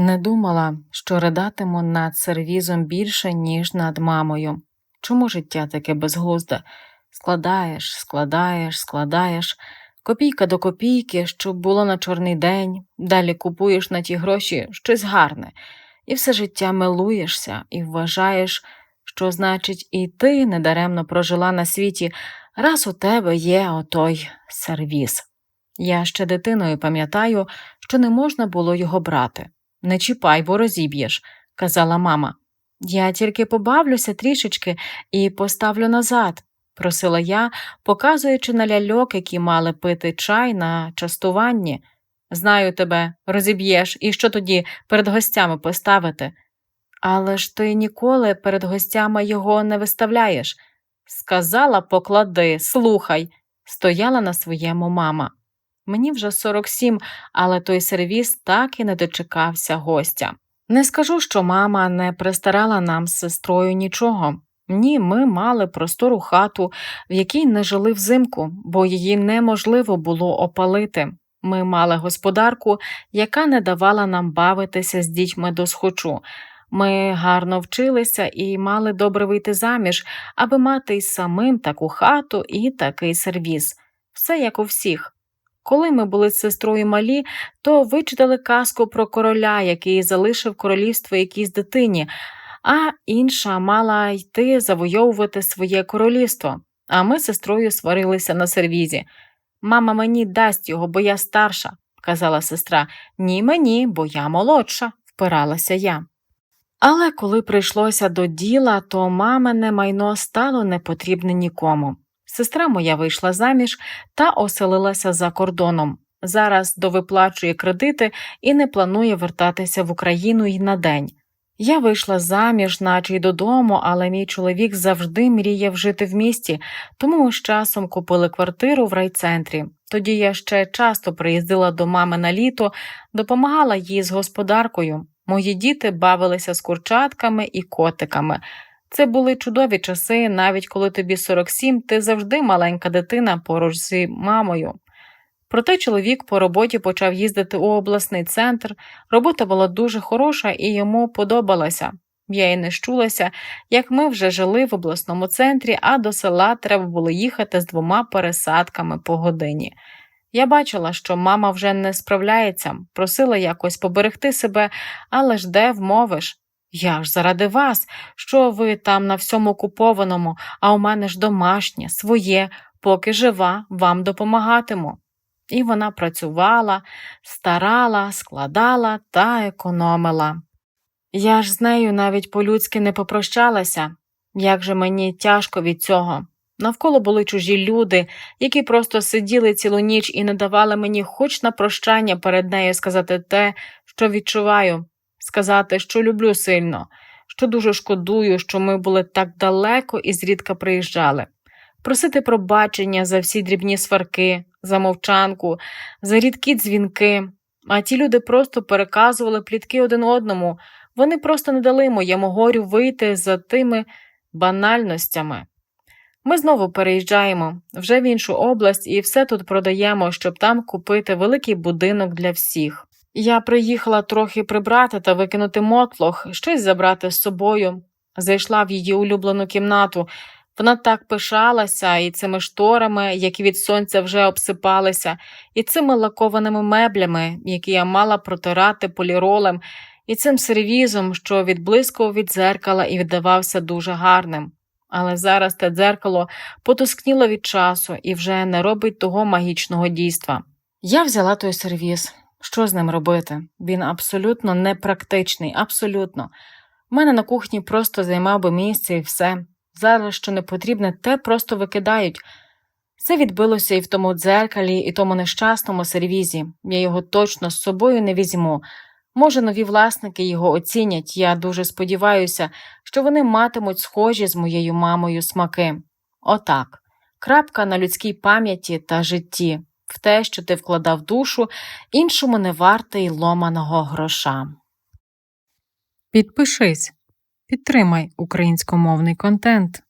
Не думала, що ридатиму над сервізом більше, ніж над мамою. Чому життя таке безглузде? Складаєш, складаєш, складаєш, копійка до копійки, щоб було на чорний день, далі купуєш на ті гроші щось гарне, і все життя милуєшся і вважаєш, що, значить, і ти недаремно прожила на світі, раз у тебе є отой сервіз. Я ще дитиною пам'ятаю, що не можна було його брати. Не чіпай, бо розіб'єш, казала мама. Я тільки побавлюся трішечки і поставлю назад, просила я, показуючи на ляльок, які мали пити чай на частуванні. Знаю тебе, розіб'єш, і що тоді перед гостями поставити? Але ж ти ніколи перед гостями його не виставляєш. Сказала, поклади, слухай, стояла на своєму мама. Мені вже 47, але той сервіз так і не дочекався гостя. Не скажу, що мама не пристарала нам з сестрою нічого. Ні, ми мали простору хату, в якій не жили взимку, бо її неможливо було опалити. Ми мали господарку, яка не давала нам бавитися з дітьми до схочу. Ми гарно вчилися і мали добре вийти заміж, аби мати й самим таку хату і такий сервіз. Все як у всіх. Коли ми були з сестрою малі, то вичитали казку про короля, який залишив королівство якійсь дитині, а інша мала йти завойовувати своє королівство. А ми з сестрою сварилися на сервізі. Мама мені дасть його, бо я старша, казала сестра. Ні, мені, бо я молодша, впиралася я. Але коли прийшлося до діла, то мамине майно стало непотрібне нікому. Сестра моя вийшла заміж та оселилася за кордоном. Зараз довиплачує кредити і не планує вертатися в Україну й на день. Я вийшла заміж, наче й додому, але мій чоловік завжди мріяв жити в місті, тому ми з часом купили квартиру в райцентрі. Тоді я ще часто приїздила до мами на літо, допомагала їй з господаркою. Мої діти бавилися з курчатками і котиками. Це були чудові часи, навіть коли тобі 47, ти завжди маленька дитина поруч з мамою. Проте чоловік по роботі почав їздити у обласний центр, робота була дуже хороша і йому подобалася. Я й не щулася, як ми вже жили в обласному центрі, а до села треба було їхати з двома пересадками по годині. Я бачила, що мама вже не справляється, просила якось поберегти себе, але ж де вмовиш? Я ж заради вас, що ви там на всьому купованому, а у мене ж домашнє, своє, поки жива, вам допомагатиму. І вона працювала, старала, складала та економила. Я ж з нею навіть по-людськи не попрощалася, як же мені тяжко від цього. Навколо були чужі люди, які просто сиділи цілу ніч і не давали мені хоч на прощання перед нею сказати те, що відчуваю, сказати, що люблю сильно, що дуже шкодую, що ми були так далеко і зрідка приїжджали, просити пробачення за всі дрібні сварки, за мовчанку, за рідкі дзвінки. А ті люди просто переказували плітки один одному, вони просто не дали моєму горю вийти за тими банальностями. Ми знову переїжджаємо вже в іншу область і все тут продаємо, щоб там купити великий будинок для всіх. Я приїхала трохи прибрати та викинути мотлох, щось забрати з собою. Зайшла в її улюблену кімнату. Вона так пишалася і цими шторами, які від сонця вже обсипалися, і цими лакованими меблями, які я мала протирати поліролем, і цим сервізом, що відблискував від дзеркала і віддавався дуже гарним. Але зараз те дзеркало потускніло від часу і вже не робить того магічного дійства. Я взяла той сервіз. Що з ним робити? Він абсолютно непрактичний, абсолютно. У мене на кухні просто займав би місце і все. Зараз, що не потрібне, те просто викидають. Це відбилося і в тому дзеркалі, і тому нещасному сервізі. Я його точно з собою не візьму. Може, нові власники його оцінять. Я дуже сподіваюся, що вони матимуть схожі з моєю мамою смаки. Отак. Крапка на людській пам'яті та житті. В те, що ти вкладав душу, іншому не варте й ломаного гроша. Підпишись, підтримай українськомовний контент.